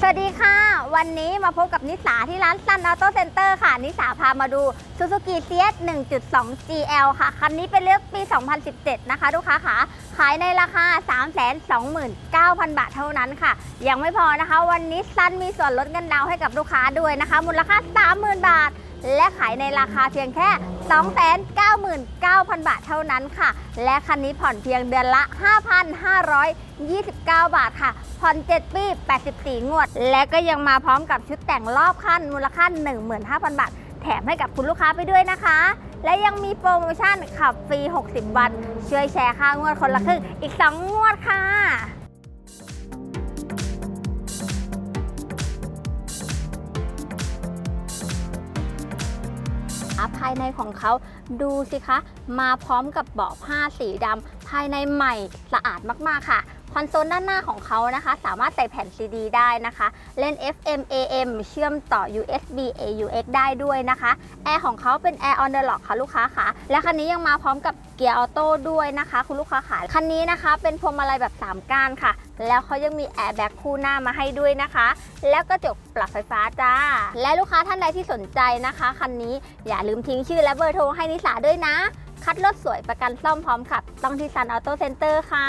สวัสดีค่ะ วันนี้มาพบกับนิสาที่ร้านซันออโต้เซ็นเตอร์ค่ะ นิสาพามาดู Suzuki CS 1.2 GL ค่ะ คันนี้เป็นเลือกปี 2017 นะคะ ลูกค้าขาขายในราคา 329,000 บาทเท่านั้นค่ะ ยังไม่พอนะคะ วันนี้ซันมีส่วนลดเงินดาวให้กับลูกค้าด้วยนะคะ มูลค่า 30,000 บาท และขายในราคาเพียงแค่ 299,000 บาทเท่านั้นค่ะ และคันนี้ผ่อนเพียงเดือนละ 5,529 บาทค่ะ ผ่อน 7 ปี 84 งวด และก็ยังมาพร้อมกับชุดแต่งรอบคันมูลค่า 15,000 บาท แถมให้กับคุณลูกค้าไปด้วยนะคะ และยังมีโปรโมชั่นขับฟรี 60 วัน ช่วยแชร์ค่างวดคนละครึ่งอีก 2 งวดค่ะ ภายในของเขาดูสิคะ มาพร้อมกับเบาะผ้าสีดำภายในใหม่สะอาดมากๆค่ะ อนโซลด้านหน้าของเขานะคะ สามารถใส่แผ่นซีดีได้นะคะเล่น FM AM เชื่อมต่อ USB AUX ได้ด้วยนะคะแอร์ของเขาเป็น Air on the lock ค่ะลูกค้าค่ะและคันนี้ยังมาพร้อมกับเกียร์ออโต้ด้วยนะคะ คุณลูกค้าค่ะคันนี้นะคะ เป็นพวงมาลัยแบบ 3ก้านค่ะ แล้วเขายังมีแอร์แบ็กคู่หน้ามาให้ด้วยนะคะ แล้วก็จกปรับไฟฟ้าจ้า และลูกค้าท่านใดที่สนใจนะคะคันนี้อย่าลืมทิ้งชื่อและเบอร์โทรให้นิสาด้วยนะ คัดรถสวยประกันซ่อมพร้อมขับ ต้องที่ซันออโต้เซ็นเตอร์ค่ะ